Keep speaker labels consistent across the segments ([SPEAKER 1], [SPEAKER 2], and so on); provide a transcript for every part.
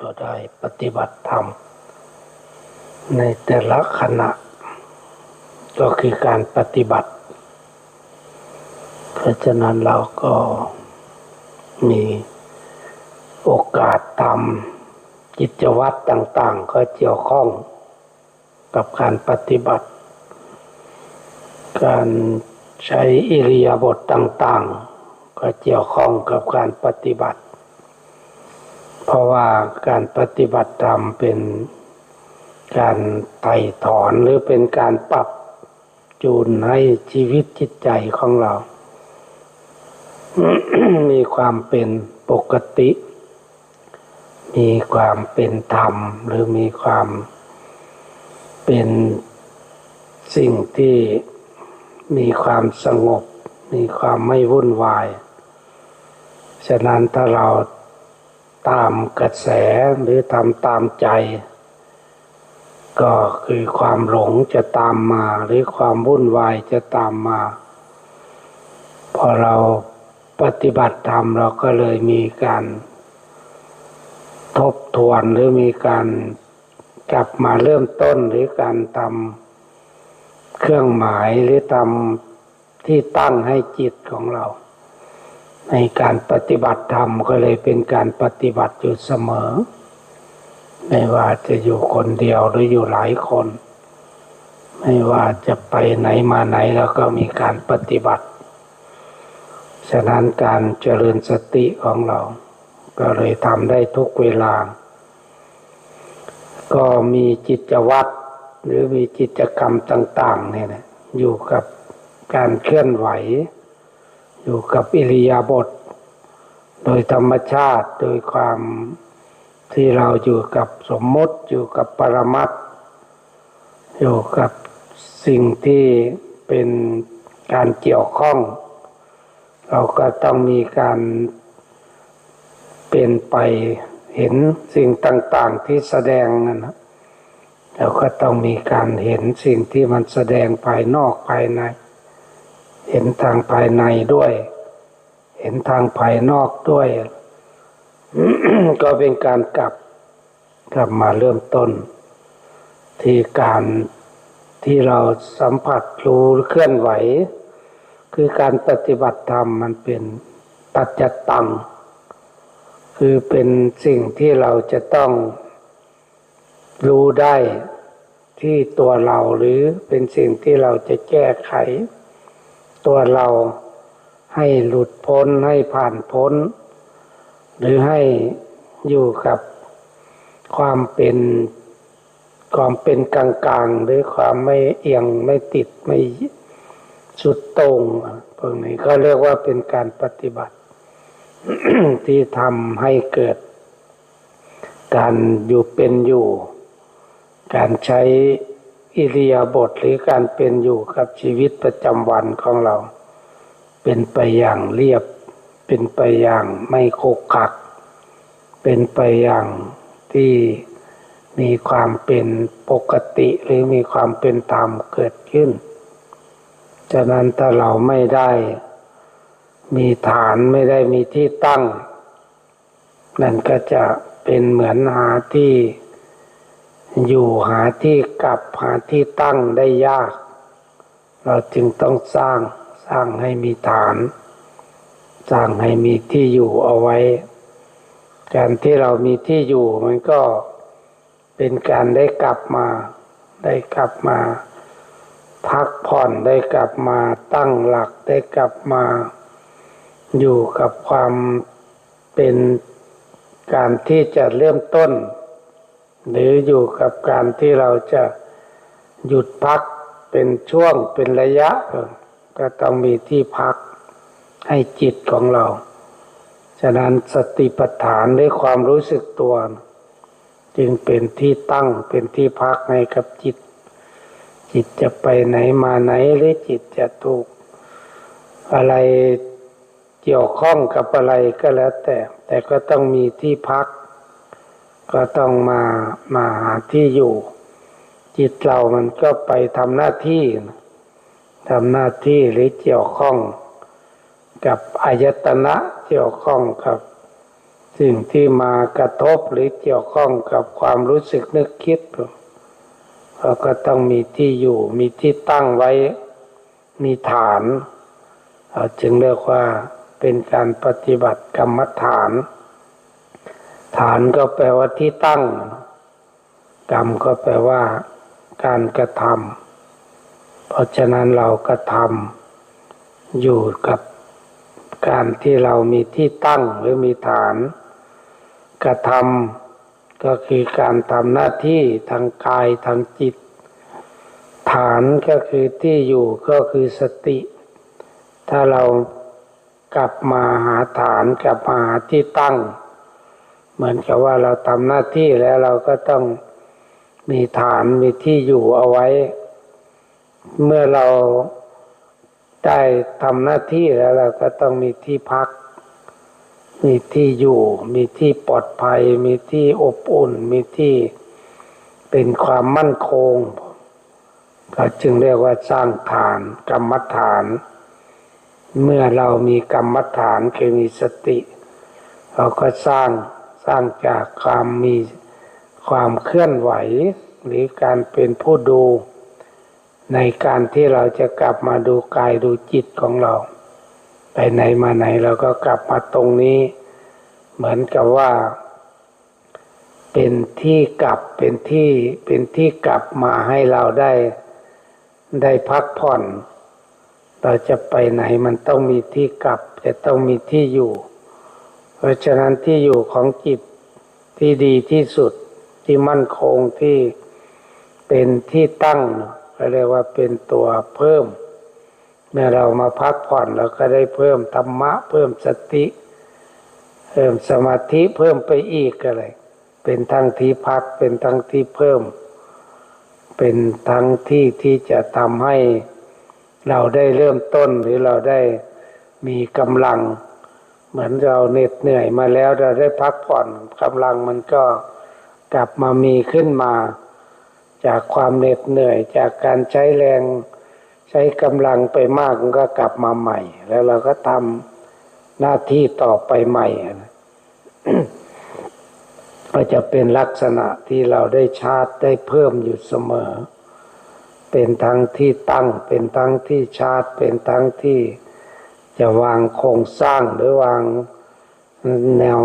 [SPEAKER 1] ก็ได้ปฏิบัติธรรม ในแต่ละขณะ ก็คือการปฏิบัติ เพราะฉะนั้นเราก็มีโอกาสทำกิจวัตรต่างๆ ก็เกี่ยวข้องกับการปฏิบัติ การใช้อิริยาบถต่างๆ ก็เกี่ยวข้องกับการปฏิบัติ ราะว่าการปฏิบัติธรรมเป็นการไถ่ถอนหรือเป็นการปรับจูนให้ชีวิตจิตใจของเรา มีความเป็นปกติ มีความเป็นธรรม หรือมีความเป็นสิ่งที่มีความสงบ มีความไม่วุ่นวาย ฉะนั้นถ้าเรา ตามกระแสหรือทำตามใจ ก็คือความหลงจะตามมา หรือความวุ่นวายจะตามมา พอเราปฏิบัติธรรมเราก็เลยมีการทบทวนหรือมีการกลับมาเริ่มต้นหรือการทำเครื่องหมายหรือทำที่ตั้งให้จิตของเรา ในการปฏิบัติธรรมก็เลยเป็นการปฏิบัติอยู่เสมอ ไม่ว่าจะอยู่คนเดียวหรืออยู่หลายคน ไม่ว่าจะไปไหนมาไหนแล้วก็มีการปฏิบัติ ฉะนั้นการเจริญสติของเรา ก็เลยทำได้ทุกเวลา ก็มีจิตวัตรหรือมีกิจกรรมต่างๆเนี่ยนะอยู่กับการเคลื่อนไหว อยู่กับอิริยาบถโดยธรรมชาติโดยความที่เราอยู่กับสมมติอยู่กับปรมัตอยู่กับสิ่งที่เป็นการเกี่ยวข้อง เราก็ต้องมีการเป็นไปเห็นสิ่งต่าง ๆ ที่แสดงนั่นนะเราก็ต้องมีการเห็นสิ่งที่มันแสดงภายนอกภายใน เห็นทางภายในด้วย เห็นทางภายนอกด้วย ก็เป็นการกลับกลับมาเริ่มต้น ที่การที่เราสัมผัสรู้เคลื่อนไหว คือการปฏิบัติธรรมมันเป็นปัจจตัง คือเป็นสิ่งที่เราจะต้องรู้ได้ที่ตัวเราหรือเป็นสิ่งที่เราจะแก้ไข ตัวเราให้หลุดพ้นให้ผ่านพ้น หรือให้อยู่กับความเป็นความเป็นกลางๆ หรือความไม่เอียงไม่ติดไม่สุดต่งพวกนี้ก็เรียกว่าเป็นการปฏิบัติ ที่ทำให้เกิด การอยู่เป็นอยู่ การใช้ อิริยาบถหรือการเป็นอยู่กับชีวิตประจำวันของเรา เป็นไปอย่างเรียบ เป็นไปอย่างไม่โคกขัก เป็นไปอย่างที่มีความเป็นปกติหรือมีความเป็นธรรมเกิดขึ้น ฉะนั้นถ้าเราไม่ได้มีฐานไม่ได้มีที่ตั้ง นั่นก็จะเป็นเหมือนหาที่ อยู่หาที่กลับหาที่ตั้งได้ยาก เราจึงต้องสร้างสร้างให้มีฐาน สร้างให้มีที่อยู่เอาไว้ การที่เรามีที่อยู่มันก็เป็นการได้กลับมา ได้กลับมา พักผ่อนได้กลับมาตั้งหลักได้กลับมา อยู่กับความเป็นการที่จะเริ่มต้น หรืออยู่กับการที่เราจะหยุดพักเป็นช่วงเป็นระยะ ก็ต้องมีที่พักให้จิตของเรา ฉะนั้นสติปัฏฐานด้วยความรู้สึกตัว จึงเป็นที่ตั้งเป็นที่พักให้กับจิต จิตจะไปไหนมาไหนหรือจิตจะถูก อะไรเกี่ยวข้องกับอะไรก็แล้วแต่ แต่ก็ต้องมีที่พัก ก็ต้องมามาหาที่อยู่ จิตเรามันก็ไปทำหน้าที่ทำหน้าที่หรือเกี่ยวข้องกับอายตนะเกี่ยวข้องกับ สิ่งที่มากระทบหรือเกี่ยวข้องกับความรู้สึกนึกคิดเราก็ต้องมีที่อยู่ มีที่ตั้งไว้ มีฐานเราจึงเรียกว่าเป็นการปฏิบัติกรรมฐาน ฐานก็แปลว่าที่ตั้ง กรรมก็แปลว่า การกระทำเพราะฉะนั้นเรากระทำอยู่กับการที่เรามีที่ตั้งหรือมีฐาน กระทำก็คือการทำหน้าที่ทางกายทางจิต ฐานก็คือที่อยู่ก็คือสติ ถ้าเรากลับมาหาฐานกลับมาหาที่ตั้ง เหมือนกับว่าเราทำหน้าที่แล้วเราก็ต้องมีฐานมีที่อยู่เอาไว้ เมื่อเราได้ทำหน้าที่แล้วเราก็ต้องมีที่พัก มีที่อยู่ มีที่ปลอดภัย มีที่อบอุ่น มีที่เป็นความมั่นคงก็จึงเรียกว่าสร้างฐานกรรมฐาน เมื่อเรามีกรรมฐานคือมีสติ เราก็สร้าง สร้างจากความมีความเคลื่อนไหว หรือการเป็นผู้ดู ในการที่เราจะกลับมาดูกายดูจิตของเรา ไปไหนมาไหนเราก็กลับมาตรงนี้ เหมือนกับว่า เป็นที่กลับเป็นที่เป็นที่กลับมาให้เราได้ได้พักผ่อน เราจะไปไหนมันต้องมีที่กลับ จะต้องมีที่อยู่ เพราะฉะนั้นที่อยู่ของจิตที่ดีที่สุดที่มั่นคงที่เป็นที่ตั้งก็เรียกว่าเป็นตัวเพิ่ม เมื่อเรามาพักผ่อนเราก็ได้เพิ่มธรรมะ เพิ่มสติ เพิ่มสมาธิเพิ่มไปอีกอะไรเป็นทั้งที่พักเป็นทั้งที่เพิ่ม เป็นทั้งที่ที่จะทำให้เราได้เริ่มต้นหรือเราได้มีกำลัง เหมือนเราเหน็ดเหนื่อยมาแล้วเราได้พักผ่อนกำลังมันก็กลับมามีขึ้นมา จากความเหน็ดเหนื่อยจากการใช้แรงใช้กำลังไปมากมันก็กลับมาใหม่ แล้วเราก็ทำหน้าที่ต่อไปใหม่ก็จะเป็นลักษณะที่เราได้ชาร์จได้เพิ่มอยู่เสมอ เป็นทั้งที่ตั้ง เป็นทั้งที่ชาร์จ เป็นทั้งที่ จะวางโครงสร้างหรือวางแนว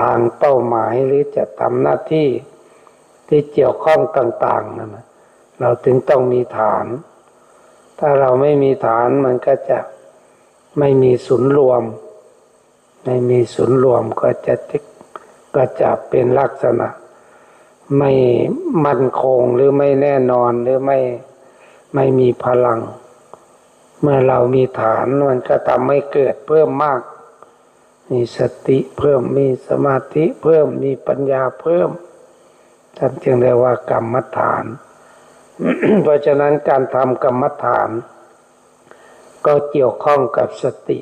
[SPEAKER 1] ทางเป้าหมายหรือจะทำหน้าที่ที่เกี่ยวข้องต่าง ๆนั่นเราถึงต้องมีฐาน ถ้าเราไม่มีฐานมันก็จะไม่มีศูนย์รวม ไม่มีศูนย์รวมก็จะก็จะเป็นลักษณะ ไม่มั่นคงหรือไม่แน่นอนหรือไม่ไม่มีพลัง เมื่อเรามีฐานมันก็ทำให้เกิดเพิ่มมาก มีสติเพิ่มมีสมาธิเพิ่มมีปัญญาเพิ่มท่านจึงเรียกว่ากรรมฐาน เพราะฉะนั้นการทำกรรมฐาน ก็เกี่ยวข้องกับสติ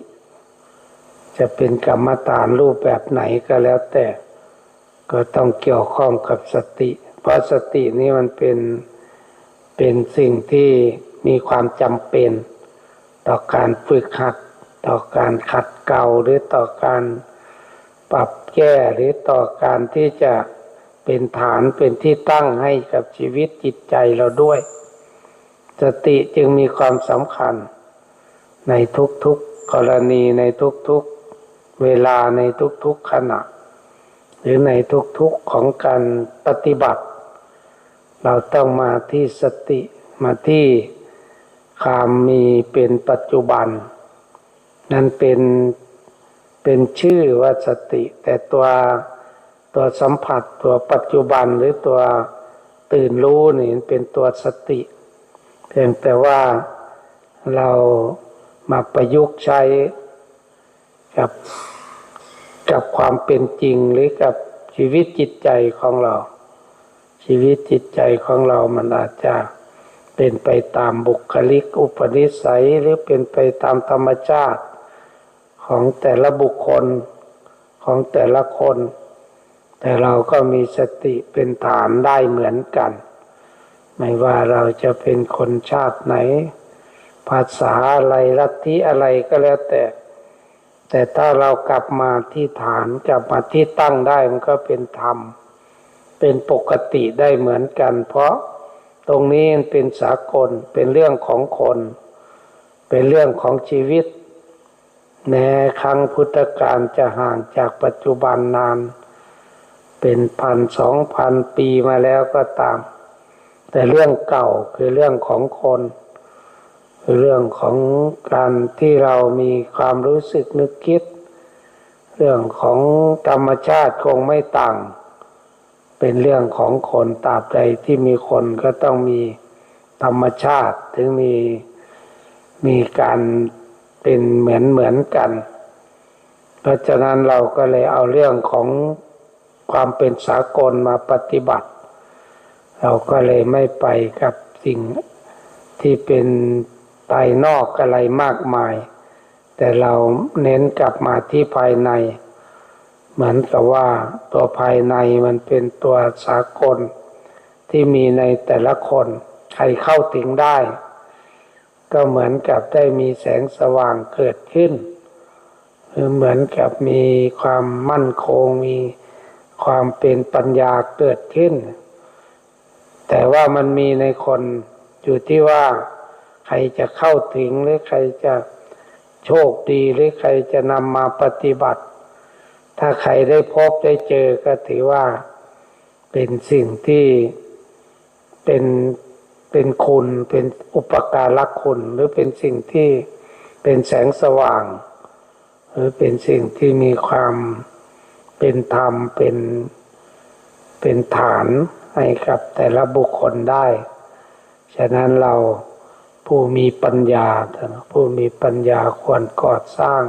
[SPEAKER 1] จะเป็นกรรมฐานรูปแบบไหนก็แล้วแต่ ก็ต้องเกี่ยวข้องกับสติ เพราะสตินี้มันเป็นเป็นสิ่งที่มีความจำเป็น ต่อการฝึกหัด ต่อการขัดเกลาหรือต่อการปรับแก้หรือต่อการที่จะเป็นฐานเป็นที่ตั้งให้กับชีวิตจิตใจเราด้วย สติจึงมีความสำคัญ ในทุกๆกรณีในทุกๆเวลาในทุกๆขณะ หรือในทุกๆของการปฏิบัติ เราต้องมาที่สติมาที่ ความมีเป็นปัจจุบัน นั่นเป็นเป็นชื่อว่าสติ แต่ตัวตัวสัมผัสตัวปัจจุบันหรือตัวตื่นรู้นี่เป็นตัวสติ เพียงแต่ว่าเรามาประยุกต์ใช้กับกับความเป็นจริงหรือกับชีวิตจิตใจของเรา ชีวิตจิตใจของเรามันอาจจะ เป็นไปตามบุคลิกอุปนิสัยหรือเป็นไปตามธรรมชาติ ของแต่ละบุคคลของแต่ละคน แต่เราก็มีสติเป็นฐานได้เหมือนกัน ไม่ว่าเราจะเป็นคนชาติไหน ภาษาอะไรลัทธิอะไรก็แล้วแต่ แต่ถ้าเรากลับมาที่ฐานกลับมาที่ตั้งได้มันก็เป็นธรรม เป็นปกติได้เหมือนกัน เพราะ ตรงนี้เป็นสากลเป็นเรื่องของคน เป็นเรื่องของชีวิตแม้ครั้งพุทธกาลจะห่างจากปัจจุบันนาน เป็นพันสองพันปีมาแล้วก็ตาม แต่เรื่องเก่าคือเรื่องของคนเรื่องของการที่เรามีความรู้สึกนึกคิด เรื่องของธรรมชาติคงไม่ต่าง เป็นเรื่องของคนตราบใดที่มีคนก็ต้องมีธรรมชาติถึงมีมีการเป็นเหมือนเหมือนกัน เพราะฉะนั้นเราก็เลยเอาเรื่องของความเป็นสากลมาปฏิบัติ เราก็เลยไม่ไปกับสิ่งที่เป็นภายนอกอะไรมากมาย แต่เราเน้นกลับมาที่ภายใน เหมือนกับว่าตัวภายในมันเป็นตัวสากล ที่มีในแต่ละคน ใครเข้าถึงได้ ก็เหมือนกับได้มีแสงสว่างเกิดขึ้นหรือเหมือนกับมีความมั่นคงมีความเป็นปัญญาเกิดขึ้น แต่ว่ามันมีในคนอยู่ที่ว่าใครจะเข้าถึงหรือใครจะโชคดีหรือใครจะนำมาปฏิบัติ ถ้าใครได้พบได้เจอก็ถือว่าเป็นสิ่งที่เป็นเป็นคุณเป็นอุปการะคุณหรือเป็นสิ่งที่เป็นแสงสว่าง หรือเป็นสิ่งที่มีความเป็นธรรมเป็นเป็นฐานให้กับแต่ละบุคคลได้ ฉะนั้นเราผู้มีปัญญาผู้มีปัญญาควรก่อสร้าง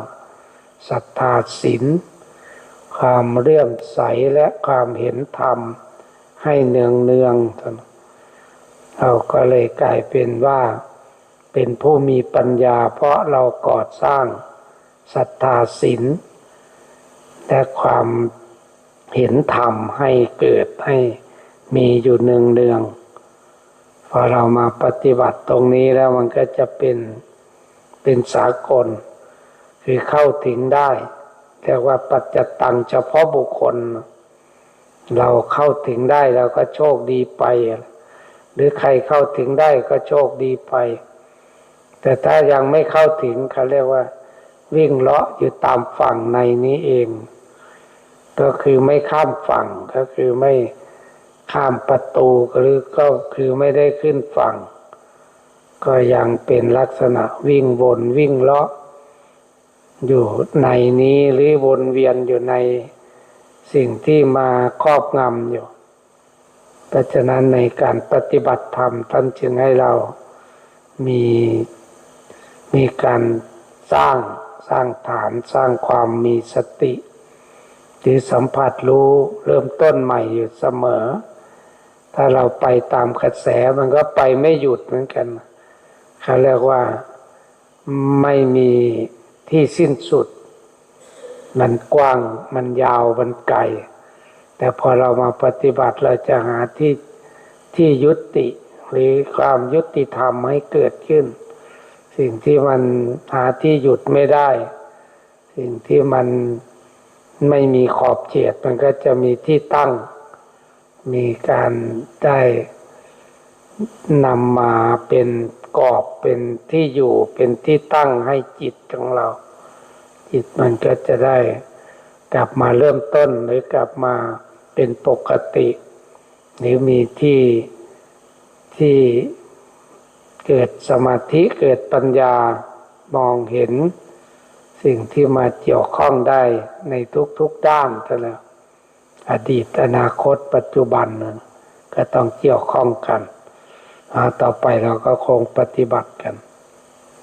[SPEAKER 1] ศรัทธาศีล ความเลื่อมใสและความเห็นธรรม ให้เนืองเนืองเราก็เลยกลายเป็นว่าเป็นผู้มีปัญญาเพราะเราก่อสร้างศรัทธาศีลและความเห็นธรรมให้เกิดให้มีอยู่เนืองเนืองพอเรามาปฏิบัติตรงนี้แล้วมันก็จะเป็นเป็นสากล คือเข้าถึงได้ เรียกว่าปัจจตังเฉพาะบุคคล เราเข้าถึงได้เราก็โชคดีไป หรือใครเข้าถึงได้ก็โชคดีไป แต่ถ้ายังไม่เข้าถึงเขาเรียกว่า วิ่งเลาะอยู่ตามฝั่งในนี้เอง ก็คือไม่ข้ามฝั่งก็คือไม่ข้ามประตูหรือก็คือไม่ได้ขึ้นฝั่ง ก็ยังเป็นลักษณะวิ่งวนวิ่งเลาะ อยู่ในนี้หรือวนเวียนอยู่ในสิ่งที่มาครอบงำอยู่เพราะฉะนั้นในการปฏิบัติธรรมท่านจึงให้เรามีมีการสร้างสร้างฐานสร้างความมีสติที่สัมผัสรู้เริ่มต้นใหม่อยู่เสมอ ถ้าเราไปตามกระแสมันก็ไปไม่หยุดเหมือนกันเขาเรียกว่าไม่มี ที่สิ้นสุด มันกว้างมันยาวมันไกล แต่พอเรามาปฏิบัติเราจะหาที่ที่ยุติ หรือความยุติธรรมให้เกิดขึ้น สิ่งที่มันหาที่หยุดไม่ได้ สิ่งที่มันไม่มีขอบเขตมันก็จะมีที่ตั้ง มีการได้นำมาเป็น กรอบเป็นที่อยู่เป็นที่ตั้งให้จิตของเรา จิตมันก็จะได้กลับมาเริ่มต้นหรือกลับมาเป็นปกติ หรือมีที่ที่เกิดสมาธิเกิดปัญญามองเห็นสิ่งที่มาเกี่ยวข้องได้ในทุกๆด้านแต่แล้ว อดีตอนาคตปัจจุบันนั้นก็ต้องเกี่ยวข้องกัน ต่อไปเราก็คงปฏิบัติกัน